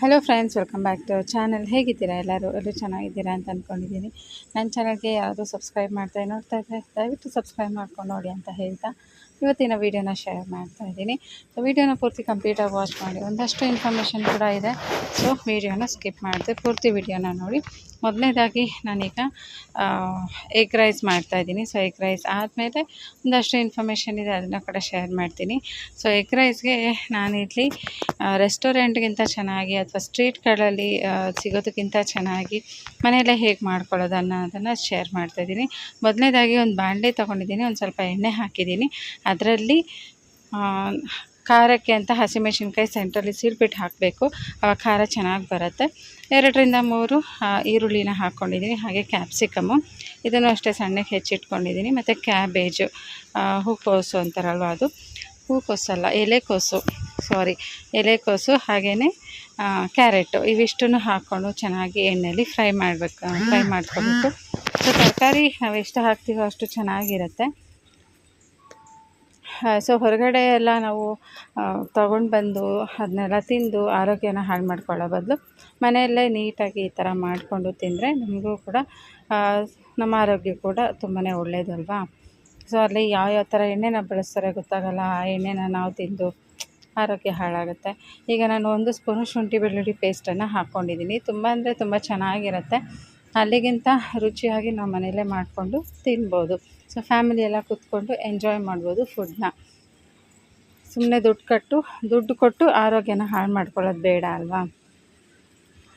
Hello friends welcome back to channel ಹೇಗಿದ್ದೀರಾ ಎಲ್ಲರೂ? ಎಲ್ಲರೂ ಚೆನ್ನಾಗಿದ್ದೀರಾ ಅಂತ ಅಂದ್ಕೊಂಡಿದ್ದೀನಿ ನನ್ನ ಚಾನಲ್ಗೆ ಯಾರಾದರೂ ಸಬ್ಸ್ಕ್ರೈಬ್ ಮಾಡ್ತಾ ನೋಡ್ತಾ ಇದ್ದರೆ ದಯವಿಟ್ಟು ಸಬ್ಸ್ಕ್ರೈಬ್ ಮಾಡ್ಕೊಂಡು ನೋಡಿ ಅಂತ ಹೇಳ್ತಾ. ಇವತ್ತಿನ ವೀಡಿಯೋನ ಶೇರ್ ಮಾಡ್ತಾ ಇದ್ದೀನಿ. ಸೊ ವೀಡಿಯೋನ ಪೂರ್ತಿ ಕಂಪ್ಲೀಟಾಗಿ ವಾಚ್ ಮಾಡಿ. ಒಂದಷ್ಟು ಇನ್ಫಾರ್ಮೇಷನ್ ಕೂಡ ಇದೆ. ಸೊ ವೀಡಿಯೋನ ಸ್ಕಿಪ್ ಮಾಡಿದೆ ಪೂರ್ತಿ ವೀಡಿಯೋನ ನೋಡಿ. ಮೊದಲನೇದಾಗಿ ನಾನೀಗ ಎಗ್ ರೈಸ್ ಮಾಡ್ತಾಯಿದ್ದೀನಿ ಸೊ ಎಗ್ ರೈಸ್ ಆದಮೇಲೆ ಒಂದಷ್ಟು ಇನ್ಫಾರ್ಮೇಷನ್ ಇದೆ. ಅದನ್ನು ಕೂಡ ಶೇರ್ ಮಾಡ್ತೀನಿ. ಸೊ ಎಗ್ ರೈಸ್ಗೆ ನಾನಿಲ್ಲಿ ರೆಸ್ಟೋರೆಂಟ್ಗಿಂತ ಚೆನ್ನಾಗಿ ಅಥವಾ ಸ್ಟ್ರೀಟ್ಗಳಲ್ಲಿ ಸಿಗೋದಕ್ಕಿಂತ ಚೆನ್ನಾಗಿ ಮನೆಯಲ್ಲೇ ಹೇಗೆ ಮಾಡ್ಕೊಳ್ಳೋದು ಅನ್ನೋದನ್ನು ಶೇರ್ ಮಾಡ್ತಾಯಿದ್ದೀನಿ ಮೊದಲನೇದಾಗಿ ಒಂದು ಬಾಣಲೆ ತೊಗೊಂಡಿದ್ದೀನಿ. ಒಂದು ಸ್ವಲ್ಪ ಎಣ್ಣೆ ಹಾಕಿದ್ದೀನಿ. ಅದರಲ್ಲಿ ಖಾರಕ್ಕೆ ಅಂತ ಹಸಿಮೆಣ್ಸಿನ್ಕಾಯಿ ಸೆಂಟ್ರಲ್ಲಿ ಸೀಳ್ಬಿಟ್ಟು ಹಾಕಬೇಕು. ಆವಾಗ ಖಾರ ಚೆನ್ನಾಗಿ ಬರುತ್ತೆ. ಎರಡರಿಂದ ಮೂರು ಈರುಳ್ಳಿನ ಹಾಕ್ಕೊಂಡಿದ್ದೀನಿ ಹಾಗೆ ಕ್ಯಾಪ್ಸಿಕಮ್ಮು ಇದನ್ನು ಅಷ್ಟೇ ಸಣ್ಣಕ್ಕೆ ಹೆಚ್ಚಿಟ್ಕೊಂಡಿದ್ದೀನಿ ಮತ್ತು ಕ್ಯಾಬೇಜು ಹೂಕೋಸು ಅಂತಾರಲ್ವ ಅದು. ಹೂಕೋಸಲ್ಲ ಎಲೆಕೋಸು ಸಾರಿ ಎಲೆಕೋಸು ಹಾಗೆಯೇ ಕ್ಯಾರೆಟು. ಇವಿಷ್ಟನ್ನು ಹಾಕ್ಕೊಂಡು ಚೆನ್ನಾಗಿ ಎಣ್ಣೆಯಲ್ಲಿ ಫ್ರೈ ಮಾಡಬೇಕು, ಫ್ರೈ ಮಾಡ್ಕೊಬೇಕು. ಸೊ, ತರಕಾರಿ ನಾವು ಎಷ್ಟು ಹಾಕ್ತೀವೋ ಅಷ್ಟು ಚೆನ್ನಾಗಿರುತ್ತೆ. ಸೊ ಹೊರಗಡೆ ಎಲ್ಲ ನಾವು ತೊಗೊಂಡು ಬಂದು ಅದನ್ನೆಲ್ಲ ತಿಂದು ಆರೋಗ್ಯನ ಹಾಳು ಮಾಡ್ಕೊಳ್ಳೋ ಬದಲು ಮನೆಯಲ್ಲೇ ನೀಟಾಗಿ ಈ ಥರ ಮಾಡಿಕೊಂಡು ತಿಂದರೆ ನಮಗೂ ಕೂಡ ನಮ್ಮ ಆರೋಗ್ಯ ಕೂಡ ತುಂಬಾ ಒಳ್ಳೆಯದಲ್ವಾ ಸೊ ಅಲ್ಲಿ ಯಾವ ಯಾವ ಥರ ಎಣ್ಣೆನ ಬಳಸ್ತಾರೆ ಗೊತ್ತಾಗಲ್ಲ, ಆ ಎಣ್ಣೆನ ನಾವು ತಿಂದು ಆರೋಗ್ಯ ಹಾಳಾಗುತ್ತೆ. ಈಗ ನಾನು ಒಂದು ಸ್ಪೂನು ಶುಂಠಿ ಬೆಳ್ಳುಳ್ಳಿ ಪೇಸ್ಟನ್ನು ಹಾಕ್ಕೊಂಡಿದ್ದೀನಿ ತುಂಬ ಅಂದರೆ ತುಂಬ ಚೆನ್ನಾಗಿರುತ್ತೆ. ಅಲ್ಲಿಗಿಂತ ರುಚಿಯಾಗಿ ನಾವು ಮನೆಯಲ್ಲೇ ಮಾಡಿಕೊಂಡು ತಿನ್ಬೋದು. ಸೊ ಫ್ಯಾಮಿಲಿ ಎಲ್ಲ ಕೂತ್ಕೊಂಡು ಎಂಜಾಯ್ ಮಾಡ್ಬೋದು ಫುಡ್ನ ಸುಮ್ಮನೆ ದುಡ್ಡು ಕಟ್ಟು, ದುಡ್ಡು ಕೊಟ್ಟು ಆರೋಗ್ಯನ ಹಾಳು ಮಾಡ್ಕೊಳ್ಳೋದು ಬೇಡ ಅಲ್ವಾ?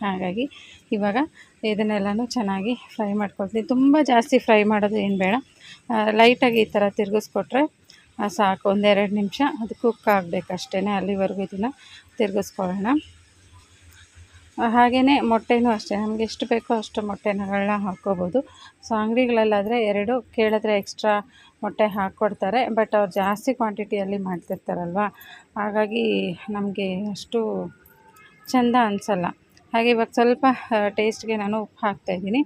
ಹಾಗಾಗಿ ಇವಾಗ ಇದನ್ನೆಲ್ಲನೂ ಚೆನ್ನಾಗಿ ಫ್ರೈ ಮಾಡ್ಕೊಳ್ತೀನಿ. ತುಂಬ ಜಾಸ್ತಿ ಫ್ರೈ ಮಾಡೋದು ಏನು ಬೇಡ. ಲೈಟಾಗಿ ಈ ಥರ ತಿರುಗಿಸ್ಕೊಟ್ರೆ ಸಾಕು. ಒಂದೆರಡು ನಿಮಿಷ ಅದು ಕುಕ್ ಆಗಬೇಕಷ್ಟೇ ಅಲ್ಲಿವರೆಗೂ ಇದನ್ನು ತಿರುಗಿಸ್ಕೊಳ್ಳೋಣ. ಹಾಗೆಯೇ ಮೊಟ್ಟೆನೂ ಅಷ್ಟೇ. ನಮಗೆ ಎಷ್ಟು ಬೇಕೋ ಅಷ್ಟು ಮೊಟ್ಟೆಗಳನ್ನ ಹಾಕ್ಕೋಬೋದು. ಸೊ ಅಂಗಡಿಗಳಲ್ಲಾದರೆ ಎರಡು ಕೇಳಿದ್ರೆ ಎಕ್ಸ್ಟ್ರಾ ಮೊಟ್ಟೆ ಹಾಕ್ಕೊಡ್ತಾರೆ. ಬಟ್ ಅವ್ರು ಜಾಸ್ತಿ ಕ್ವಾಂಟಿಟಿಯಲ್ಲಿ ಮಾಡ್ತಿರ್ತಾರಲ್ವ? ಹಾಗಾಗಿ ನಮಗೆ ಅಷ್ಟು ಚೆಂದ ಅನಿಸಲ್ಲ. ಹಾಗೆ ಇವಾಗ ಸ್ವಲ್ಪ ಟೇಸ್ಟ್ಗೆ ನಾನು ಉಪ್ಪು ಹಾಕ್ತಾಯಿದ್ದೀನಿ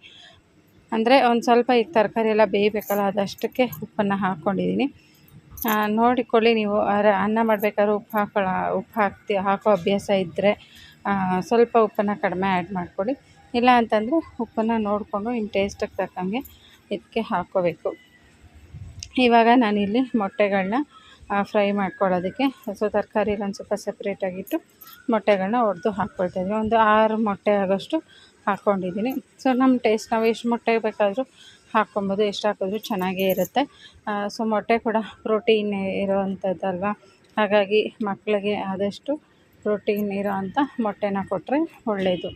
ಅಂದರೆ ಒಂದು ಸ್ವಲ್ಪ ಈಗ ತರಕಾರಿ ಎಲ್ಲ ಬೇಯಬೇಕಲ್ಲ, ಅದಷ್ಟಕ್ಕೆ ಉಪ್ಪನ್ನು ಹಾಕ್ಕೊಂಡಿದ್ದೀನಿ. ನೋಡಿಕೊಳ್ಳಿ ನೀವು. ಅನ್ನ ಮಾಡಬೇಕಾದ್ರೆ ಉಪ್ಪು ಹಾಕೊಳ್ಳೋ ಉಪ್ಪು ಹಾಕ್ತಿ, ಹಾಕೋ ಅಭ್ಯಾಸ ಇದ್ದರೆ ಸ್ವಲ್ಪ ಉಪ್ಪನ್ನು ಕಡಿಮೆ ಆ್ಯಡ್ ಮಾಡಿಕೊಡಿ ಇಲ್ಲ ಅಂತಂದರೆ ಉಪ್ಪನ್ನು ನೋಡಿಕೊಂಡು ಇನ್ನು ಟೇಸ್ಟಿಗೆ ತಕ್ಕಂಗೆ ಇದಕ್ಕೆ ಹಾಕ್ಕೋಬೇಕು. ಇವಾಗ ನಾನಿಲ್ಲಿ ಮೊಟ್ಟೆಗಳನ್ನ ಫ್ರೈ ಮಾಡ್ಕೊಳ್ಳೋದಕ್ಕೆ, ಸೊ ತರಕಾರಿ ಒಂದು ಸ್ವಲ್ಪ ಸಪ್ರೇಟಾಗಿಟ್ಟು ಮೊಟ್ಟೆಗಳನ್ನ ಒಡೆದು ಹಾಕ್ಕೊಳ್ತಾಯಿದ್ದೀನಿ ಒಂದು ಆರು ಮೊಟ್ಟೆ ಆಗೋಷ್ಟು ಹಾಕ್ಕೊಂಡಿದ್ದೀನಿ. ಸೊ ನಮ್ಮ ಟೇಸ್ಟ್ ನಾವು ಎಷ್ಟು ಮೊಟ್ಟೆ ಬೇಕಾದರೂ ಹಾಕ್ಕೊಬೋದು, ಎಷ್ಟು ಹಾಕಿದ್ರೂ ಚೆನ್ನಾಗೇ ಇರುತ್ತೆ. ಸೊ ಮೊಟ್ಟೆ ಕೂಡ ಪ್ರೋಟೀನ್ ಇರೋವಂಥದ್ದಲ್ವ? ಹಾಗಾಗಿ ಮಕ್ಕಳಿಗೆ ಆದಷ್ಟು ಪ್ರೋಟೀನ್ ಇರೋ ಅಂಥ ಮೊಟ್ಟೆನ ಕೊಟ್ಟರೆ ಒಳ್ಳೆಯದು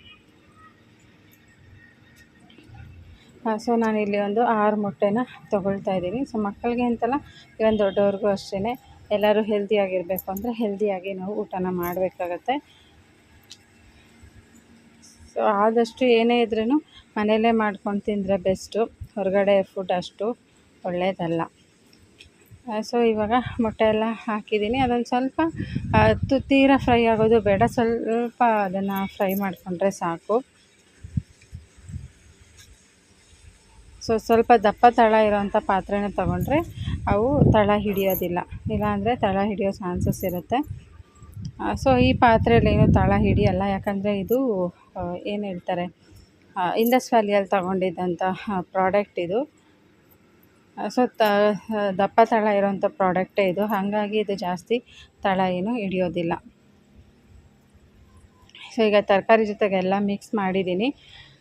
ಸೊ ನಾನಿಲ್ಲಿ ಒಂದು ಆರು ಮೊಟ್ಟೆನ ತೊಗೊಳ್ತಾ ಇದ್ದೀನಿ. ಸೊ ಮಕ್ಕಳಿಗೆ ಅಂತಲ್ಲ ಇವನ್ ದೊಡ್ಡವ್ರಿಗೂ ಅಷ್ಟೇ ಎಲ್ಲರೂ ಹೆಲ್ದಿಯಾಗಿರಬೇಕು ಅಂದರೆ ಹೆಲ್ದಿಯಾಗಿ ನಾವು ಊಟನ ಮಾಡಬೇಕಾಗತ್ತೆ. ಸೊ ಆದಷ್ಟು ಏನೇ ಇದ್ರೂ ಮನೆಯಲ್ಲೇ ಮಾಡ್ಕೊಂಡು ತಿಂದರೆ ಬೆಸ್ಟು, ಹೊರಗಡೆ ಫುಡ್ ಅಷ್ಟು ಒಳ್ಳೆಯದಲ್ಲ ಸೊ ಇವಾಗ ಮೊಟ್ಟೆ ಎಲ್ಲ ಹಾಕಿದ್ದೀನಿ. ಅದೊಂದು ಸ್ವಲ್ಪ ತು, ತೀರ ಫ್ರೈ ಆಗೋದು ಬೇಡ. ಸ್ವಲ್ಪ ಅದನ್ನು ಫ್ರೈ ಮಾಡಿಕೊಂಡ್ರೆ ಸಾಕು. ಸೊ ಸ್ವಲ್ಪ ದಪ್ಪ ತಳ ಇರೋವಂಥ ಪಾತ್ರೆನ ತೊಗೊಂಡ್ರೆ ಅವು ತಳ ಹಿಡಿಯೋದಿಲ್ಲ. ಇಲ್ಲಾಂದರೆ ತಳ ಹಿಡಿಯೋ ಚಾನ್ಸಸ್ ಇರುತ್ತೆ. ಸೊ ಈ ಪಾತ್ರೆಯಲ್ಲಿ ಏನು ತಳ ಹಿಡಿಯಲ್ಲ. ಯಾಕಂದರೆ ಇದು ಏನು ಹೇಳ್ತಾರೆ ಇಂಡಸ್ ವ್ಯಾಲಿಯಲ್ಲಿ ತಗೊಂಡಿದ್ದಂಥ ಪ್ರಾಡಕ್ಟ್ ಇದು. ಸೊ ತ ದಪ್ಪ ತಳ ಇರೋವಂಥ ಪ್ರಾಡಕ್ಟೇ ಇದು. ಹಾಗಾಗಿ ಇದು ಜಾಸ್ತಿ ತಳ ಏನು ಹಿಡಿಯೋದಿಲ್ಲ. ಸೊ ಈಗ ತರಕಾರಿ ಜೊತೆಗೆಲ್ಲ ಮಿಕ್ಸ್ ಮಾಡಿದ್ದೀನಿ.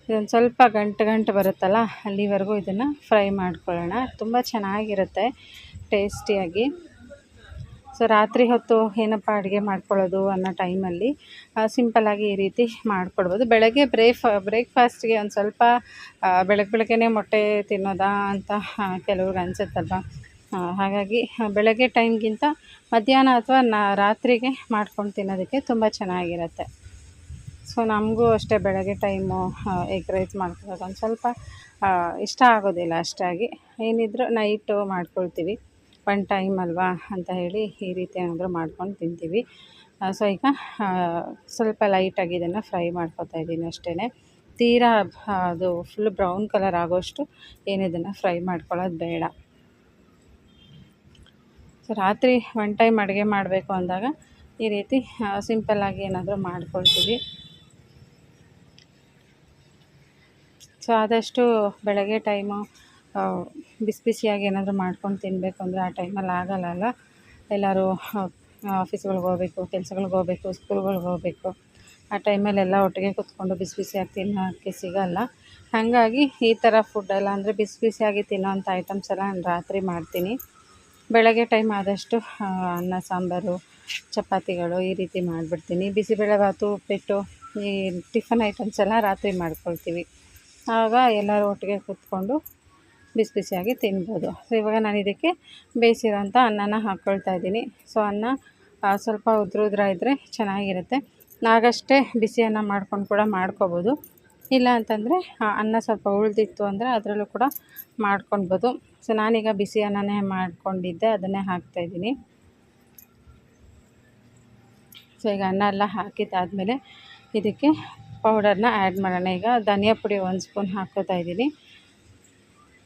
ಇದೊಂದು ಸ್ವಲ್ಪ ಗಂಟು ಗಂಟು ಬರುತ್ತಲ್ಲ, ಅಲ್ಲಿವರೆಗೂ ಇದನ್ನು ಫ್ರೈ ಮಾಡ್ಕೊಳ್ಳೋಣ. ತುಂಬ ಚೆನ್ನಾಗಿರುತ್ತೆ ಟೇಸ್ಟಿಯಾಗಿ ಸೊ ರಾತ್ರಿ ಹೊತ್ತು ಏನಪ್ಪ ಅಡುಗೆ ಮಾಡ್ಕೊಳ್ಳೋದು ಅನ್ನೋ ಟೈಮಲ್ಲಿ ಸಿಂಪಲ್ಲಾಗಿ ಈ ರೀತಿ ಮಾಡಿಕೊಡ್ಬೋದು. ಬೆಳಗ್ಗೆ ಬ್ರೇಕ್ ಬ್ರೇಕ್ಫಾಸ್ಟ್ಗೆ ಒಂದು ಸ್ವಲ್ಪ ಬೆಳಗ್ಗೆ ಬೆಳಗ್ಗೆನೇ ಮೊಟ್ಟೆ ತಿನ್ನೋದಾ ಅಂತ ಕೆಲವ್ರಿಗೆ ಅನಿಸುತ್ತಲ್ವ? ಹಾಗಾಗಿ ಬೆಳಗ್ಗೆ ಟೈಮ್ಗಿಂತ ಮಧ್ಯಾಹ್ನ ಅಥವಾ ನಾ, ರಾತ್ರಿಗೆ ಮಾಡ್ಕೊಂಡು ತಿನ್ನೋದಕ್ಕೆ ತುಂಬ ಚೆನ್ನಾಗಿರುತ್ತೆ. ಸೊ ನಮಗೂ ಅಷ್ಟೇ ಬೆಳಗ್ಗೆ ಟೈಮು ಎಗ್ ರೈಸ್ ಮಾಡ್ಕೊಳ್ಳೋದು ಒಂದು ಸ್ವಲ್ಪ ಇಷ್ಟ ಆಗೋದಿಲ್ಲ ಅಷ್ಟಾಗಿ. ಏನಿದ್ರೂ ನೈಟು ಮಾಡ್ಕೊಳ್ತೀವಿ. ಒನ್ ಟೈಮ್ ಅಲ್ವಾ ಅಂತ ಹೇಳಿ ಈ ರೀತಿ ಏನಾದರೂ ಮಾಡ್ಕೊಂಡು ತಿಂತೀವಿ. ಸೊ ಈಗ ಸ್ವಲ್ಪ ಲೈಟಾಗಿ ಇದನ್ನು ಫ್ರೈ ಮಾಡ್ಕೊತಾ ಇದ್ದೀನಿ ಅಷ್ಟೇ ತೀರಾ ಅದು ಫುಲ್ ಬ್ರೌನ್ ಕಲರ್ ಆಗೋಷ್ಟು ಏನಿದನ್ನು ಫ್ರೈ ಮಾಡ್ಕೊಳ್ಳೋದು ಬೇಡ. ಸೊ ರಾತ್ರಿ ಒನ್ ಟೈಮ್ ಅಡುಗೆ ಮಾಡಬೇಕು ಅಂದಾಗ ಈ ರೀತಿ ಸಿಂಪಲ್ಲಾಗಿ ಏನಾದರೂ ಮಾಡ್ಕೊಳ್ತೀವಿ. ಸೊ ಆದಷ್ಟು ಬೆಳಗ್ಗೆ ಟೈಮು ಬಿಸಿ ಬಿಸಿಯಾಗಿ ಏನಾದರೂ ಮಾಡ್ಕೊಂಡು ತಿನ್ನಬೇಕು ಅಂದರೆ ಆ ಟೈಮಲ್ಲಿ ಆಗಲ್ಲ ಎಲ್ಲರೂ ಆಫೀಸ್ಗಳ್ಗೆ ಹೋಗ್ಬೇಕು, ಕೆಲ್ಸಗಳ್ಗೆ ಹೋಗ್ಬೇಕು, ಸ್ಕೂಲ್ಗಳ್ಗೆ ಹೋಗ್ಬೇಕು. ಆ ಟೈಮಲ್ಲಿ ಎಲ್ಲ ಒಟ್ಟಿಗೆ ಕೂತ್ಕೊಂಡು ಬಿಸಿ ಬಿಸಿಯಾಗಿ ತಿನ್ನೋಕ್ಕೆ ಸಿಗೋಲ್ಲ. ಹಾಗಾಗಿ ಈ ಥರ ಫುಡ್ಡೆಲ್ಲ ಅಂದರೆ ಬಿಸಿ ಬಿಸಿಯಾಗಿ ತಿನ್ನೋವಂಥ ಐಟಮ್ಸ್ ಎಲ್ಲ ನಾನು ರಾತ್ರಿ ಮಾಡ್ತೀನಿ. ಬೆಳಗ್ಗೆ ಟೈಮ್ ಆದಷ್ಟು ಅನ್ನ, ಸಾಂಬಾರು, ಚಪಾತಿಗಳು ಈ ರೀತಿ ಮಾಡಿಬಿಡ್ತೀನಿ. ಬಿಸಿಬೇಳೆಭಾತು ಉಪ್ಪಿಟ್ಟು, ಈ ಟಿಫನ್ ಐಟಮ್ಸ್ ಎಲ್ಲ ರಾತ್ರಿ ಮಾಡ್ಕೊಳ್ತೀವಿ. ಆಗ ಎಲ್ಲರೂ ಒಟ್ಟಿಗೆ ಕೂತ್ಕೊಂಡು ಬಿಸಿ ಬಿಸಿಯಾಗಿ ತಿನ್ಬೋದು. ಸೊ ಇವಾಗ ನಾನು ಇದಕ್ಕೆ ಬೇಯಿಸಿರೋಂಥ ಅನ್ನನ ಹಾಕ್ಕೊಳ್ತಾ ಇದ್ದೀನಿ. ಸೊ ಅನ್ನ ಸ್ವಲ್ಪ ಉದ್ರ ಉದ್ರ ಇದ್ದರೆ ಚೆನ್ನಾಗಿರುತ್ತೆ. ನಾಗಷ್ಟೇ ಬಿಸಿ ಅನ್ನ ಮಾಡ್ಕೊಂಡು ಕೂಡ ಮಾಡ್ಕೋಬೋದು. ಇಲ್ಲ ಅಂತಂದರೆ ಅನ್ನ ಸ್ವಲ್ಪ ಉಳಿದಿತ್ತು ಅಂದರೆ ಅದರಲ್ಲೂ ಕೂಡ ಮಾಡ್ಕೊಳ್ಬೋದು. ಸೊ ನಾನೀಗ ಬಿಸಿ ಅನ್ನನೇ ಮಾಡ್ಕೊಂಡಿದ್ದೆ, ಅದನ್ನೇ ಹಾಕ್ತಾಯಿದ್ದೀನಿ ಸೊ ಈಗ ಅನ್ನ ಎಲ್ಲ ಹಾಕಿದ್ದಾದಮೇಲೆ ಇದಕ್ಕೆ ಪೌಡರ್ನ ಆ್ಯಡ್ ಮಾಡೋಣ. ಈಗ ಧನಿಯಾ ಪುಡಿ ಒಂದು ಸ್ಪೂನ್ ಹಾಕೋತಾ ಇದ್ದೀನಿ.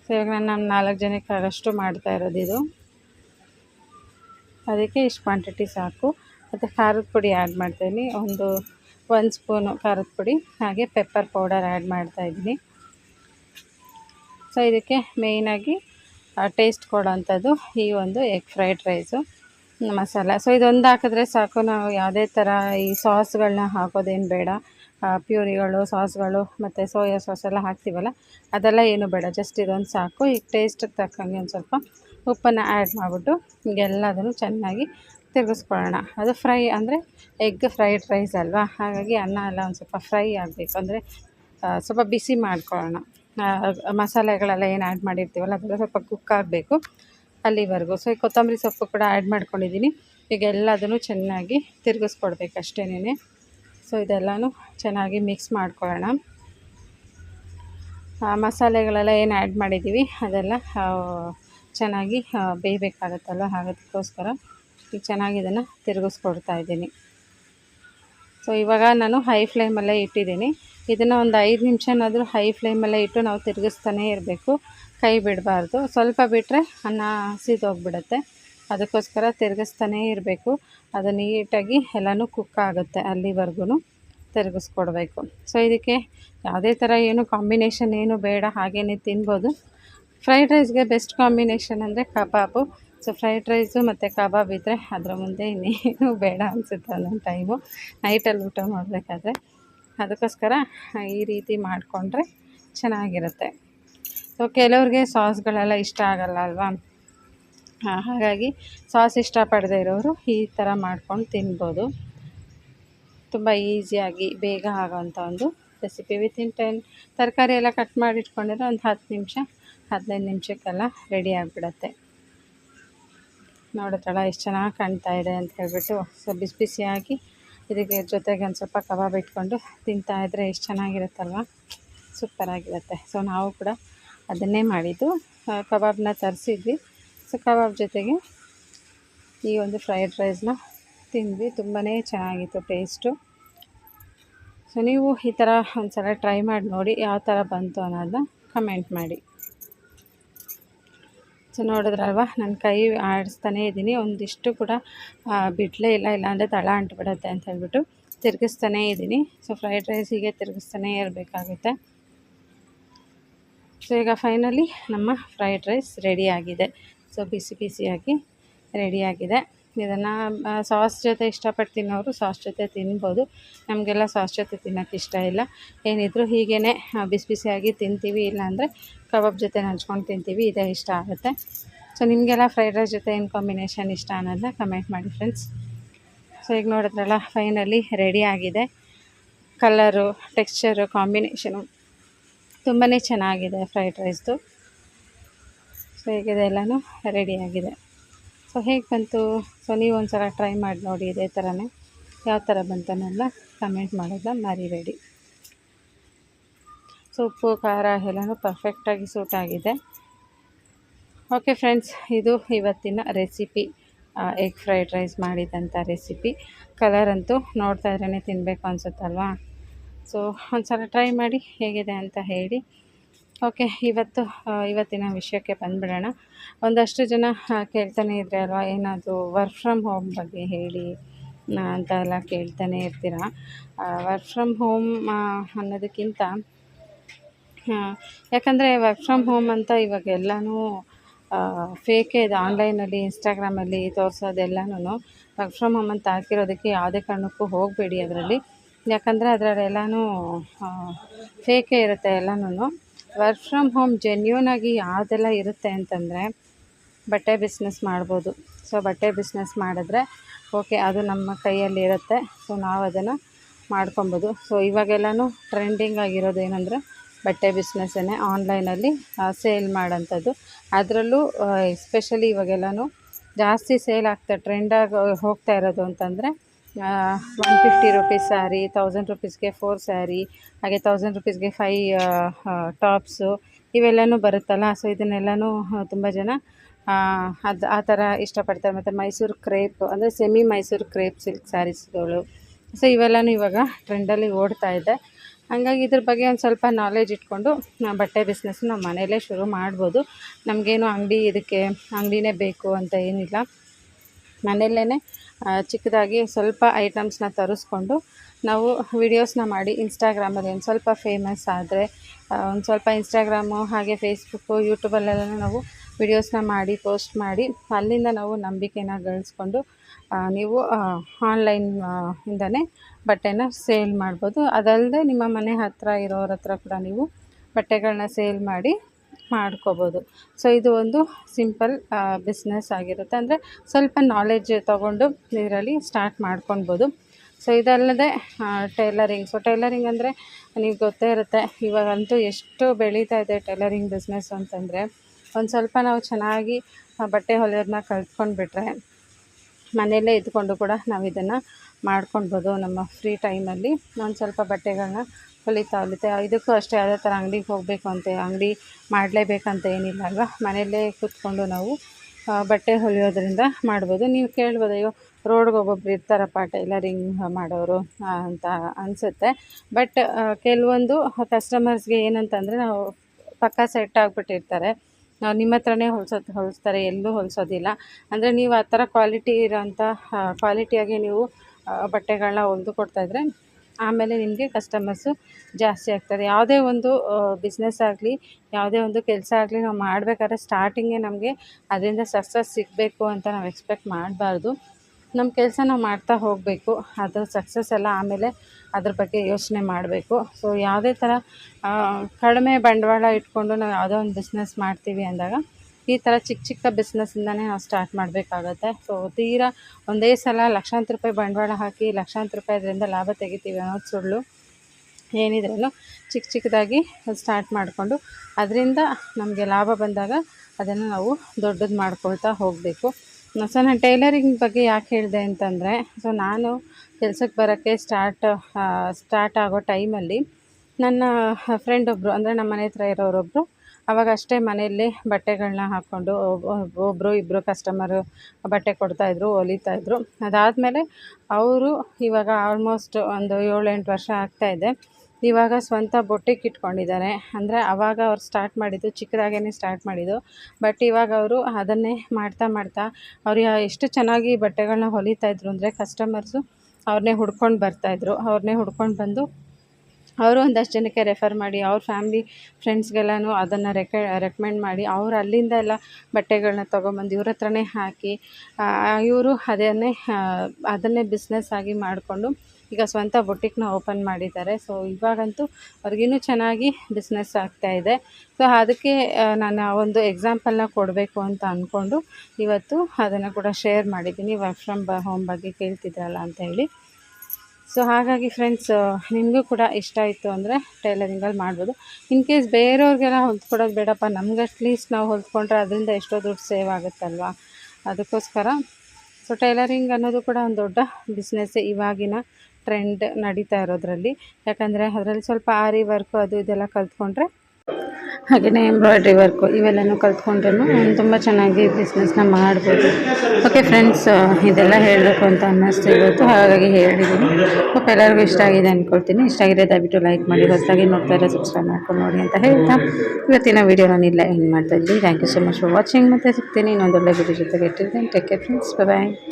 ಸೊ ಇವಾಗ ನಾನು ನಾಲ್ಕು ಜನಕ್ಕೆ ಆಗಷ್ಟು ಮಾಡ್ತಾ ಇರೋದು ಇದು. ಅದಕ್ಕೆ ಇಷ್ಟು ಕ್ವಾಂಟಿಟಿ ಸಾಕು. ಮತ್ತು ಖಾರದ ಪುಡಿ ಆ್ಯಡ್ ಮಾಡ್ತೀನಿ. ಒಂದು ಒಂದು ಸ್ಪೂನು ಖಾರದ ಪುಡಿ, ಹಾಗೆ ಪೆಪ್ಪರ್ ಪೌಡರ್ ಆ್ಯಡ್ ಮಾಡ್ತಾಯಿದ್ದೀನಿ ಸೊ ಇದಕ್ಕೆ ಮೇಯ್ನಾಗಿ ಟೇಸ್ಟ್ ಕೊಡೋವಂಥದ್ದು ಈ ಒಂದು egg fried rice masala. So ಇದೊಂದು ಹಾಕಿದ್ರೆ ಸಾಕು. ನಾವು ಯಾವುದೇ ಥರ ಈ ಸಾಸ್ಗಳನ್ನ ಹಾಕೋದೇನು ಬೇಡ. ಪ್ಯೂರಿಗಳು, ಸಾಸ್ಗಳು ಮತ್ತು ಸೋಯಾ ಸಾಸ್ ಎಲ್ಲ ಹಾಕ್ತೀವಲ್ಲ, ಅದೆಲ್ಲ ಏನು ಬೇಡ ಜಸ್ಟ್ ಇದೊಂದು ಸಾಕು. ಈಗ ಟೇಸ್ಟಿಗೆ ತಕ್ಕಂಗೆ ಒಂದು ಸ್ವಲ್ಪ ಉಪ್ಪನ್ನು ಆ್ಯಡ್ ಮಾಡಿಬಿಟ್ಟು ಎಲ್ಲದನ್ನು ಚೆನ್ನಾಗಿ ತಿರುಗಿಸ್ಕೊಳ್ಳೋಣ. ಅದು ಫ್ರೈ ಅಂದರೆ ಎಗ್ ಫ್ರೈಡ್ ರೈಸ್ ಅಲ್ವಾ? ಹಾಗಾಗಿ ಅನ್ನ ಎಲ್ಲ ಒಂದು ಸ್ವಲ್ಪ ಫ್ರೈ ಆಗಬೇಕು. ಅಂದರೆ ಸ್ವಲ್ಪ ಬಿಸಿ ಮಾಡ್ಕೊಳ್ಳೋಣ. ಮಸಾಲೆಗಳೆಲ್ಲ ಏನು ಆ್ಯಡ್ ಮಾಡಿರ್ತೀವಲ್ಲ, ಅದೆಲ್ಲ ಸ್ವಲ್ಪ ಕುಕ್ ಆಗಬೇಕು ಅಲ್ಲಿವರೆಗೂ. ಸೊ ಈ ಕೊತ್ತಂಬರಿ ಸೊಪ್ಪು ಕೂಡ ಆ್ಯಡ್ ಮಾಡ್ಕೊಂಡಿದ್ದೀನಿ. ಈಗ ಎಲ್ಲದನ್ನು ಚೆನ್ನಾಗಿ ತಿರುಗಿಸ್ಕೊಡ್ಬೇಕು ಅಷ್ಟೇನೆ ಸೊ, ಇದೆಲ್ಲನೂ ಚೆನ್ನಾಗಿ ಮಿಕ್ಸ್ ಮಾಡ್ಕೊಳ್ಳೋಣ. ಮಸಾಲೆಗಳೆಲ್ಲ ಏನು ಆ್ಯಡ್ ಮಾಡಿದ್ದೀವಿ, ಅದೆಲ್ಲ ಚೆನ್ನಾಗಿ ಬೇಯಬೇಕಾಗತ್ತಲ್ಲ ಹಾಗದಕ್ಕೋಸ್ಕರ. ಈಗ ಚೆನ್ನಾಗಿ ಇದನ್ನು ತಿರುಗಿಸ್ಕೊಡ್ತಾ ಇದ್ದೀನಿ. ಸೊ, ಇವಾಗ ನಾನು ಹೈ ಫ್ಲೇಮಲ್ಲೇ ಇಟ್ಟಿದ್ದೀನಿ. ಇದನ್ನು ಒಂದು ಐದು ನಿಮಿಷನಾದರೂ ಹೈ ಫ್ಲೇಮಲ್ಲೇ ಇಟ್ಟು ನಾವು ತಿರುಗಿಸ್ತಾನೇ ಇರಬೇಕು. ಕೈ ಬಿಡಬಾರ್ದು. ಸ್ವಲ್ಪ ಬಿಟ್ಟರೆ ಅನ್ನ ಸೀದೋಗ್ಬಿಡುತ್ತೆ. ಅದಕ್ಕೋಸ್ಕರ ತಿರುಗಿಸ್ತಾನೇ ಇರಬೇಕು. ಅದು ನೀಟಾಗಿ ಎಲ್ಲನೂ ಕುಕ್ ಆಗುತ್ತೆ ಅಲ್ಲಿವರೆಗೂ ತಿರುಗಿಸ್ಕೊಡ್ಬೇಕು. ಸೊ ಇದಕ್ಕೆ ಯಾವುದೇ ಥರ ಏನು ಕಾಂಬಿನೇಷನ್ ಏನು ಬೇಡ ಹಾಗೇ ತಿನ್ಬೋದು. ಫ್ರೈಡ್ ರೈಸ್ಗೆ ಬೆಸ್ಟ್ ಕಾಂಬಿನೇಷನ್ ಅಂದರೆ ಕಬಾಬು. ಸೊ ಫ್ರೈಡ್ ರೈಸು ಮತ್ತು ಕಬಾಬ್ ಇದ್ದರೆ ಅದರ ಮುಂದೆ ಇನ್ನೇನು ಬೇಡ ಅನಿಸುತ್ತೆ ಒಂದೊಂದು ಟೈಮು ನೈಟಲ್ಲಿ ಊಟ ಮಾಡಬೇಕಾದ್ರೆ ಅದಕ್ಕೋಸ್ಕರ ಈ ರೀತಿ ಮಾಡಿಕೊಂಡ್ರೆ ಚೆನ್ನಾಗಿರುತ್ತೆ. ಸೊ ಕೆಲವ್ರಿಗೆ ಸಾಸ್ಗಳೆಲ್ಲ ಇಷ್ಟ ಆಗಲ್ಲ ಅಲ್ವಾ? ಹಾಗಾಗಿ ಸಾಸ್ ಇಷ್ಟಪಡದೆ ಇರೋರು ಈ ಥರ ಮಾಡ್ಕೊಂಡು ತಿನ್ಬೋದು. ತುಂಬ ಈಸಿಯಾಗಿ ಬೇಗ ಆಗೋಂಥ ಒಂದು ರೆಸಿಪಿ ವಿತಿನ್ ಟೆನ್ ತರಕಾರಿ ಎಲ್ಲ ಕಟ್ ಮಾಡಿ ಇಟ್ಕೊಂಡಿದ್ರೆ ಒಂದು ಹತ್ತು ನಿಮಿಷ, ಹದಿನೈದು ನಿಮಿಷಕ್ಕೆಲ್ಲ ರೆಡಿ ಆಗಿಬಿಡತ್ತೆ. ನೋಡಿದ್ರಲ್ಲ ಎಷ್ಟು ಚೆನ್ನಾಗಿ ಕಾಣ್ತಾ ಇದೆ ಅಂತ ಹೇಳ್ಬಿಟ್ಟು ಸೊ ಬಿಸಿ ಬಿಸಿಯಾಗಿ ಇದಕ್ಕೆ ಜೊತೆಗೆ ಒಂದು ಸ್ವಲ್ಪ ಕಬಾಬ್ ಇಟ್ಕೊಂಡು ತಿಂತಾಯಿದ್ರೆ ಎಷ್ಟು ಚೆನ್ನಾಗಿರುತ್ತಲ್ವ? ಸೂಪರಾಗಿರುತ್ತೆ ಸೊ ನಾವು ಕೂಡ ಅದನ್ನೇ ಮಾಡಿದ್ದು. ಕಬಾಬ್ನ ತರಿಸಿದ್ವಿ. ಸೊ ಕಬಾಬ್ ಜೊತೆಗೆ ಈ ಒಂದು ಫ್ರೈಡ್ ರೈಸ್ನ ತಿಂದ್ವಿ. ತುಂಬಾ ಚೆನ್ನಾಗಿತ್ತು ಟೇಸ್ಟು ಸೊ ನೀವು ಈ ಥರ ಒಂದು ಸಲ ಟ್ರೈ ಮಾಡಿ ನೋಡಿ ಯಾವ ಥರ ಬಂತು ಅನ್ನೋದನ್ನ ಕಮೆಂಟ್ ಮಾಡಿ. ಸೊ ನೋಡಿದ್ರಲ್ವ? ನನ್ನ ಕೈ ಆಡಿಸ್ತಾನೇ ಇದ್ದೀನಿ. ಒಂದಿಷ್ಟು ಕೂಡ ಬಿಡಲೇ ಇಲ್ಲ. ಇಲ್ಲಾಂದರೆ ತಳ ಅಂಟ್ಬಿಡುತ್ತೆ ಅಂತ ಹೇಳ್ಬಿಟ್ಟು ತಿರುಗಿಸ್ತಾನೇ ಇದ್ದೀನಿ. ಸೊ ಫ್ರೈಡ್ ರೈಸ್ ಹೀಗೆ ತಿರುಗಿಸ್ತಾನೇ ಇರಬೇಕಾಗುತ್ತೆ. ಸೊ ಈಗ ಫೈನಲಿ ನಮ್ಮ ಫ್ರೈಡ್ ರೈಸ್ ರೆಡಿಯಾಗಿದೆ ಸೊ ಬಿಸಿ ಬಿಸಿಯಾಗಿ ರೆಡಿಯಾಗಿದೆ. ಇದನ್ನು ಸಾಸ್ ಜೊತೆ ಇಷ್ಟಪಟ್ಟು ತಿನ್ನೋರು ಸಾಸ್ ಜೊತೆ ತಿನ್ಬೋದು. ನಮಗೆಲ್ಲ ಸಾಸ್ ಜೊತೆ ತಿನ್ನೋಕ್ಕೆ ಇಷ್ಟ ಇಲ್ಲ. ಏನಿದ್ರು ಹೀಗೇ ಬಿಸಿ ಬಿಸಿಯಾಗಿ ತಿಂತೀವಿ, ಇಲ್ಲಾಂದರೆ ಕಬಾಬ್ ಜೊತೆ ನಂಚ್ಕೊಂಡು ತಿಂತೀವಿ, ಇದೇ ಇಷ್ಟ ಆಗುತ್ತೆ. ಸೊ ನಿಮಗೆಲ್ಲ ಫ್ರೈಡ್ ರೈಸ್ ಜೊತೆ ಏನು ಕಾಂಬಿನೇಷನ್ ಇಷ್ಟ ಅನ್ನೋದನ್ನ ಕಮೆಂಟ್ ಮಾಡಿ ಫ್ರೆಂಡ್ಸ್ ಸೊ ಈಗ ನೋಡಿದ್ರಲ್ಲ ಫೈನಲಿ ರೆಡಿ ಆಗಿದೆ. ಕಲರು ಟೆಕ್ಸ್ಚರು ಕಾಂಬಿನೇಷನು ತುಂಬಾ ಚೆನ್ನಾಗಿದೆ ಫ್ರೈಡ್ ರೈಸ್ದು ಸೊ ಹೇಗಿದೆ, ಎಲ್ಲನೂ ರೆಡಿಯಾಗಿದೆ ಸೊ ಹೇಗೆ ಬಂತು? ಸೊ ನೀವು ಒಂದು ಸಲ ಟ್ರೈ ಮಾಡಿ ನೋಡಿ ಇದೇ ಥರನೇ ಯಾವ ಥರ ಬಂತನ್ನೆಲ್ಲ ಕಮೆಂಟ್ ಮಾಡೋದನ್ನ ಮರಿಬೇಡಿ. ಸೊ ಉಪ್ಪು, ಖಾರ ಎಲ್ಲನೂ ಪರ್ಫೆಕ್ಟಾಗಿ ಸೂಟ್ ಆಗಿದೆ. ಓಕೆ ಫ್ರೆಂಡ್ಸ್ ಇದು ಇವತ್ತಿನ ರೆಸಿಪಿ ಎಗ್ ಫ್ರೈಡ್ ರೈಸ್ ಮಾಡಿದಂಥ ರೆಸಿಪಿ ಕಲರ್ ಅಂತೂ ನೋಡ್ತಾ ಇದ್ರೇ ತಿನ್ನಬೇಕು ಅನಿಸುತ್ತಲ್ವಾ? ಸೊ ಒಂದು ಸಲ ಟ್ರೈ ಮಾಡಿ ಹೇಗಿದೆ ಅಂತ ಹೇಳಿ. ಓಕೆ, ಇವತ್ತು ಇವತ್ತಿನ ವಿಷಯಕ್ಕೆ ಬಂದುಬಿಡೋಣ. ಒಂದಷ್ಟು ಜನ ಕೇಳ್ತಾನೆ ಇದ್ರೆ ಅಲ್ವಾ, ಏನಾದರೂ ವರ್ಕ್ ಫ್ರಮ್ ಹೋಮ್ ಬಗ್ಗೆ ಹೇಳಿ ಅಂತ ಎಲ್ಲ ಕೇಳ್ತಾನೆ ಇರ್ತೀರ? ವರ್ಕ್ ಫ್ರಮ್ ಹೋಮ್ ಅನ್ನೋದಕ್ಕಿಂತ ಯಾಕಂದರೆ ವರ್ಕ್ ಫ್ರಮ್ ಹೋಮ್ ಅಂತ ಇವಾಗ ಎಲ್ಲನೂ ಫೇಕೇ ಇದೆ ಆನ್ಲೈನಲ್ಲಿ ಇನ್ಸ್ಟಾಗ್ರಾಮಲ್ಲಿ ತೋರಿಸೋದೆಲ್ಲನೂ ವರ್ಕ್ ಫ್ರಮ್ ಹೋಮ್ ಅಂತ ಹಾಕಿರೋದಕ್ಕೆ ಯಾವುದೇ ಕಾರಣಕ್ಕೂ ಹೋಗಬೇಡಿ ಅದರಲ್ಲಿ. ಯಾಕಂದರೆ ಅದರಲ್ಲೆಲ್ಲನೂ ಫೇಕೇ ಇರುತ್ತೆ ಎಲ್ಲನೂ ವರ್ಕ್ ಫ್ರಮ್ ಹೋಮ್ ಜೆನ್ಯೂನಾಗಿ ಯಾವುದೆಲ್ಲ ಇರುತ್ತೆ ಅಂತಂದರೆ ಬಟ್ಟೆ ಬಿಸ್ನೆಸ್ ಮಾಡ್ಬೋದು. ಸೊ ಬಟ್ಟೆ ಬಿಸ್ನೆಸ್ ಮಾಡಿದ್ರೆ ಓಕೆ ಅದು ನಮ್ಮ ಕೈಯಲ್ಲಿ ಇರುತ್ತೆ. ಸೊ ನಾವು ಅದನ್ನು ಮಾಡ್ಕೊಬೋದು. ಸೊ ಇವಾಗೆಲ್ಲನೂ ಟ್ರೆಂಡಿಂಗ್ ಆಗಿರೋದು ಏನಂದರೆ ಬಟ್ಟೆ ಬಿಸ್ನೆಸ್ಸೇ ಆನ್ಲೈನಲ್ಲಿ ಸೇಲ್ ಮಾಡೋಂಥದ್ದು. ಅದರಲ್ಲೂ ಎಸ್ಪೆಷಲಿ ಇವಾಗೆಲ್ಲನೂ ಜಾಸ್ತಿ ಸೇಲ್ ಆಗ್ತಾ ಟ್ರೆಂಡಾಗಿ ಹೋಗ್ತಾ ಇರೋದು ಅಂತಂದರೆ one fifty rupees sari thousand ರುಪೀಸ್ಗೆ four sari ಹಾಗೆ ತೌಸಂಡ್ ರುಪೀಸ್ಗೆ ಫೈ ಟಾಪ್ಸು ಇವೆಲ್ಲನೂ ಬರುತ್ತಲ್ಲ. ಸೊ ಇದನ್ನೆಲ್ಲನೂ ತುಂಬ ಜನ ಅದು, ಆ ಥರ ಇಷ್ಟಪಡ್ತಾರೆ. ಮತ್ತು ಮೈಸೂರು ಕ್ರೇಪ್, ಅಂದರೆ ಸೆಮಿ ಮೈಸೂರು ಕ್ರೇಪ್ ಸಿಲ್ಕ್ ಸ್ಯಾರೀಸ್ಗಳು ಸೊ ಇವೆಲ್ಲನೂ ಇವಾಗ ಟ್ರೆಂಡಲ್ಲಿ ಓಡ್ತಾ ಇದೆ. ಹಾಗಾಗಿ ಇದ್ರ ಬಗ್ಗೆ ಒಂದು ಸ್ವಲ್ಪ ನಾಲೆಜ್ ಇಟ್ಕೊಂಡು ಬಟ್ಟೆ ಬಿಸ್ನೆಸ್ನ ಮನೆಯಲ್ಲೇ ಶುರು ಮಾಡ್ಬೋದು. ನಮಗೇನು ಅಂಗಡಿ ಇದಕ್ಕೆ, ಅಂಗಡಿನೇ ಬೇಕು ಅಂತ ಏನಿಲ್ಲ. ಮನೆಯಲ್ಲೇ ಚಿಕ್ಕದಾಗಿ ಸ್ವಲ್ಪ ಐಟಮ್ಸ್ನ ತರಿಸ್ಕೊಂಡು ನಾವು ವಿಡಿಯೋಸ್ನ ಮಾಡಿ ಇನ್ಸ್ಟಾಗ್ರಾಮಲ್ಲಿ ಒಂದು ಸ್ವಲ್ಪ ಫೇಮಸ್ ಆದರೆ ಒಂದು ಸ್ವಲ್ಪ ಇನ್ಸ್ಟಾಗ್ರಾಮು ಹಾಗೆ ಫೇಸ್ಬುಕ್ಕು ಯೂಟ್ಯೂಬಲ್ಲೆಲ್ಲ ನಾವು ವಿಡಿಯೋಸ್ನ ಮಾಡಿ ಪೋಸ್ಟ್ ಮಾಡಿ ಅಲ್ಲಿಂದ ನಾವು ನಂಬಿಕೆನ ಗಳಿಸ್ಕೊಂಡು ನೀವು ಆನ್ಲೈನ್ ಇಂದನೇ ಬಟ್ಟೆನ ಸೇಲ್ ಮಾಡ್ಬೋದು. ಅದಲ್ಲದೆ ನಿಮ್ಮ ಮನೆ ಹತ್ತಿರ ಇರೋರ ಹತ್ರ ಕೂಡ ನೀವು ಬಟ್ಟೆಗಳನ್ನ ಸೇಲ್ ಮಾಡಿ ಮಾಡ್ಕೋಬೋದು. ಸೊ ಇದು ಒಂದು ಸಿಂಪಲ್ ಬಿಸ್ನೆಸ್ ಆಗಿರುತ್ತೆ. ಅಂದರೆ ಸ್ವಲ್ಪ ನಾಲೆಡ್ಜ್ ತೊಗೊಂಡು ಇದರಲ್ಲಿ ಸ್ಟಾರ್ಟ್ ಮಾಡ್ಕೊಳ್ಬೋದು. ಸೊ ಇದಲ್ಲದೆ ಟೈಲರಿಂಗ್ ಸೊ ಟೈಲರಿಂಗ್ ಅಂದರೆ ನೀವು ಗೊತ್ತೇ ಇರುತ್ತೆ, ಇವಾಗಂತೂ ಎಷ್ಟು ಬೆಳೀತಾ ಇದೆ ಟೈಲರಿಂಗ್ ಬಿಸ್ನೆಸ್ ಅಂತಂದರೆ. ಒಂದು ಸ್ವಲ್ಪ ನಾವು ಚೆನ್ನಾಗಿ ಬಟ್ಟೆ ಹೊಲಿಯೋದನ್ನ ಕಲ್ತ್ಕೊಂಡ್ಬಿಟ್ರೆ ಮನೆಯಲ್ಲೇ ಇದ್ಕೊಂಡು ಕೂಡ ನಾವು ಇದನ್ನು ಮಾಡ್ಕೊಳ್ಬೋದು ನಮ್ಮ ಫ್ರೀ ಟೈಮಲ್ಲಿ ಒಂದು ಸ್ವಲ್ಪ ಬಟ್ಟೆಗಳನ್ನ ಹೊಲಿತಾ ಹೊಲಿತಾ ಇದಕ್ಕೂ ಅಷ್ಟೇ ಯಾವುದೇ ಥರ ಅಂಗಡಿಗೆ ಹೋಗಬೇಕು ಅಂತ, ಅಂಗಡಿ ಮಾಡಲೇಬೇಕಂತ ಏನಿಲ್ಲ ಅಲ್ವಾ? ಮನೆಯಲ್ಲೇ ಕೂತ್ಕೊಂಡು ನಾವು ಬಟ್ಟೆ ಹೊಲಿಯೋದ್ರಿಂದ ಮಾಡ್ಬೋದು. ನೀವು ಕೇಳ್ಬೋದು, ಅಯ್ಯೋ, ರೋಡ್ಗೆ ಒಬ್ಬೊಬ್ರು ಇರ್ತಾರಪ್ಪ, ಟೈಲರಿಂಗ್ ಮಾಡೋರು ಅಂತ ಅನಿಸುತ್ತೆ. ಬಟ್ ಕೆಲವೊಂದು ಕಸ್ಟಮರ್ಸ್ಗೆ ಏನಂತಂದರೆ ನಾವು ಪಕ್ಕ ಸೆಟ್ ಆಗಿಬಿಟ್ಟಿರ್ತಾರೆ. ನಾವು ನಿಮ್ಮ ಹತ್ರನೇ ಹೊಲ್ಸೋದು, ಹೊಲಿಸ್ತಾರೆ, ಎಲ್ಲೂ ಹೊಲಿಸೋದಿಲ್ಲ. ಅಂದರೆ ನೀವು ಆ ಥರ ಕ್ವಾಲಿಟಿ ಇರೋಂಥ ಕ್ವಾಲಿಟಿಯಾಗಿ ನೀವು ಬಟ್ಟೆಗಳನ್ನ ಹೊಲ್ದು ಕೊಡ್ತಾಯಿದ್ರೆ ಆಮೇಲೆ ನಿಮಗೆ ಕಸ್ಟಮರ್ಸು ಜಾಸ್ತಿ ಆಗ್ತಾರೆ. ಯಾವುದೇ ಒಂದು ಬಿಸ್ನೆಸ್ ಆಗಲಿ, ಯಾವುದೇ ಒಂದು ಕೆಲಸ ಆಗಲಿ ನಾವು ಮಾಡಬೇಕಾದ್ರೆ ಸ್ಟಾರ್ಟಿಂಗೇ ನಮಗೆ ಅದರಿಂದ ಸಕ್ಸಸ್ ಸಿಗಬೇಕು ಅಂತ ನಾವು ಎಕ್ಸ್ಪೆಕ್ಟ್ ಮಾಡಬಾರ್ದು. ನಮ್ಮ ಕೆಲಸ ನಾವು ಮಾಡ್ತಾ ಹೋಗಬೇಕು ಅದು ಸಕ್ಸಸ್ ಎಲ್ಲ ಆಮೇಲೆ ಅದ್ರ ಬಗ್ಗೆ ಯೋಚನೆ ಮಾಡಬೇಕು. ಸೊ ಯಾವುದೇ ಥರ ಕಡಿಮೆ ಬಂಡವಾಳ ಇಟ್ಕೊಂಡು ನಾವು ಯಾವುದೋ ಒಂದು ಬಿಸ್ನೆಸ್ ಮಾಡ್ತೀವಿ ಅಂದಾಗ ಈ ಥರ ಚಿಕ್ಕ ಚಿಕ್ಕ ಬಿಸ್ನೆಸ್ಸಿಂದನೇ ನಾವು ಸ್ಟಾರ್ಟ್ ಮಾಡಬೇಕಾಗತ್ತೆ. ಸೊ ತೀರಾ ಒಂದೇ ಸಲ ಲಕ್ಷಾಂತರ ರೂಪಾಯಿ ಬಂಡವಾಳ ಹಾಕಿ ಲಕ್ಷಾಂತರ ರೂಪಾಯಿ ಅದರಿಂದ ಲಾಭ ತೆಗಿತೀವಿ ಅನ್ನೋದು ಸುಳ್ಳು. ಏನಿದ್ರೂ ಚಿಕ್ಕ ಚಿಕ್ಕದಾಗಿ ಸ್ಟಾರ್ಟ್ ಮಾಡಿಕೊಂಡು ಅದರಿಂದ ನಮಗೆ ಲಾಭ ಬಂದಾಗ ಅದನ್ನು ನಾವು ದೊಡ್ಡದು ಮಾಡ್ಕೊಳ್ತಾ ಹೋಗಬೇಕು. ಸೊ ನಾನು ಟೈಲರಿಂಗ್ ಬಗ್ಗೆ ಯಾಕೆ ಹೇಳಿದೆ ಅಂತಂದರೆ ಸೊ ನಾನು ಕೆಲಸಕ್ಕೆ ಬರೋಕ್ಕೆ ಸ್ಟಾರ್ಟ್ ಸ್ಟಾರ್ಟ್ ಆಗೋ ಟೈಮಲ್ಲಿ ನನ್ನ ಫ್ರೆಂಡ್ ಒಬ್ಬರು ಅಂದರೆ ನಮ್ಮ ಮನೆ ಹತ್ರ ಇರೋರೊಬ್ಬರು ಅವಾಗಷ್ಟೇ ಮನೆಯಲ್ಲಿ ಬಟ್ಟೆಗಳನ್ನ ಹಾಕ್ಕೊಂಡು ಒಬ್ಬರು ಇಬ್ಬರು ಕಸ್ಟಮರು ಬಟ್ಟೆ ಕೊಡ್ತಾಯಿದ್ರು ಹೊಲಿತಾಯಿದ್ರು ಅದಾದಮೇಲೆ ಅವರು ಇವಾಗ ಆಲ್ಮೋಸ್ಟ್ ಒಂದು ಏಳು ಎಂಟು ವರ್ಷ ಆಗ್ತಾಯಿದೆ ಇವಾಗ ಸ್ವಂತ ಬೊಟ್ಟಿಕ್ ಇಟ್ಕೊಂಡಿದ್ದಾರೆ. ಅಂದರೆ ಆವಾಗ ಅವ್ರು ಸ್ಟಾರ್ಟ್ ಮಾಡಿದ್ದು ಚಿಕ್ಕದಾಗೇ ಸ್ಟಾರ್ಟ್ ಮಾಡಿದ್ದು. ಬಟ್ ಇವಾಗ ಅವರು ಅದನ್ನೇ ಮಾಡ್ತಾ ಮಾಡ್ತಾ ಅವ್ರು ಎಷ್ಟು ಚೆನ್ನಾಗಿ ಬಟ್ಟೆಗಳನ್ನ ಹೊಲಿತಾಯಿದ್ರು ಅಂದರೆ ಕಸ್ಟಮರ್ಸು ಅವ್ರನ್ನೇ ಹುಡ್ಕೊಂಡು ಬರ್ತಾಯಿದ್ರು ಅವ್ರನ್ನೇ ಹುಡ್ಕೊಂಡು ಬಂದು ಅವರು ಒಂದಷ್ಟು ಜನಕ್ಕೆ ರೆಫರ್ ಮಾಡಿ, ಅವ್ರ ಫ್ಯಾಮ್ಲಿ ಫ್ರೆಂಡ್ಸ್ಗೆಲ್ಲನೂ ಅದನ್ನು ರೆಕ ರೆಕಮೆಂಡ್ ಮಾಡಿ, ಅವ್ರು ಅಲ್ಲಿಂದ ಎಲ್ಲ ಬಟ್ಟೆಗಳನ್ನ ತೊಗೊಂಬಂದು ಇವ್ರ ಹತ್ರನೇ ಹಾಕಿ ಇವರು ಅದನ್ನೇ ಅದನ್ನೇ ಬಿಸ್ನೆಸ್ ಆಗಿ ಮಾಡಿಕೊಂಡು ಈಗ ಸ್ವಂತ ಬೊಟಿಕ್ನ ಓಪನ್ ಮಾಡಿದ್ದಾರೆ. ಸೊ ಇವಾಗಂತೂ ಅವ್ರಿಗಿನ್ನೂ ಚೆನ್ನಾಗಿ ಬಿಸ್ನೆಸ್ ಆಗ್ತಾಯಿದೆ ಸೊ ಅದಕ್ಕೆ ನಾನು ಒಂದು ಎಕ್ಸಾಂಪಲ್ನ ಕೊಡಬೇಕು ಅಂತ ಅಂದ್ಕೊಂಡು ಇವತ್ತು ಅದನ್ನು ಕೂಡ ಶೇರ್ ಮಾಡಿದ್ದೀನಿ. ವರ್ಕ್ ಫ್ರಮ್ ಹೋಮ್ ಬಗ್ಗೆ ಕೇಳ್ತಿದ್ರಲ್ಲ ಅಂತ ಹೇಳಿ. ಸೊ ಹಾಗಾಗಿ ಫ್ರೆಂಡ್ಸ್ ನಿಮಗೂ ಕೂಡ ಇಷ್ಟ ಆಯಿತು ಅಂದರೆ ಟೈಲರಿಂಗಲ್ಲಿ ಮಾಡ್ಬೋದು. ಇನ್ ಕೇಸ್ ಬೇರೆಯವ್ರಿಗೆಲ್ಲ ಹೊಲ್ಕೊಡೋದು ಬೇಡಪ್ಪ, ನಮ್ಗೆ ಅಟ್ಲೀಸ್ಟ್ ನಾವು ಹೊಲ್ಕೊಂಡ್ರೆ ಅದರಿಂದ ಎಷ್ಟೋ ದುಡ್ಡು ಸೇವ್ ಆಗುತ್ತಲ್ವಾ? ಅದಕ್ಕೋಸ್ಕರ ಸೊ ಟೈಲರಿಂಗ್ ಅನ್ನೋದು ಕೂಡ ಒಂದು ದೊಡ್ಡ ಬಿಸ್ನೆಸ್ಸೇ ಇವಾಗಿನ ಟ್ರೆಂಡ್ ನಡೀತಾ ಇರೋದ್ರಲ್ಲಿ. ಯಾಕಂದರೆ ಅದರಲ್ಲಿ ಸ್ವಲ್ಪ ಆರಿ ವರ್ಕು ಅದು ಇದೆಲ್ಲ ಕಲ್ತ್ಕೊಂಡ್ರೆ ಹಾಗೆಯೇ ಎಂಬ್ರಾಯ್ಡ್ರಿ ವರ್ಕು ಇವೆಲ್ಲನೂ ಕಲ್ತ್ಕೊಂಡ್ರೂ ತುಂಬ ಚೆನ್ನಾಗಿ ಬಿಸ್ನೆಸ್ನ ಮಾಡ್ಬೋದು. ಓಕೆ ಫ್ರೆಂಡ್ಸ್ ಇದೆಲ್ಲ ಹೇಳಬೇಕು ಅಂತ ಅನ್ನಿಸ್ತು ಇವತ್ತು ಹಾಗಾಗಿ ಹೇಳಿದ್ದೀನಿ ಓಕೆ ಎಲ್ಲರಿಗೂ ಇಷ್ಟ ಆಗಿದೆ ಅಂದ್ಕೊಳ್ತೀನಿ ಇಷ್ಟ ಆಗಿದೆ ದಯವಿಟ್ಟು ಲೈಕ್ ಮಾಡಿ, ಹೊಸದಾಗಿ ನೋಡ್ತಾ ಇರೋ ಸಬ್ಸ್ಕ್ರೈಬ್ ಮಾಡ್ಕೊಂಡು ನೋಡಿ ಅಂತ ಹೇಳ್ತಾ. ಇವತ್ತಿನ ವೀಡಿಯೋ ನಾನಿಲ್ಲ ಎಂಡ್ ಮಾಡ್ತಾ ಇದ್ದೀನಿ. Thank you so much for watching ಮತ್ತು ಸಿಗ್ತೀನಿ ಇನ್ನೊಂದು ಒಳ್ಳೆ ವಿಡಿಯೋ ಜೊತೆಗೆ. ಇಟ್ಟಿರ್ತೀನಿ ಟೇಕ್ ಕೇರ್ ಫ್ರೆಂಡ್ಸ್ ಬಾಯ್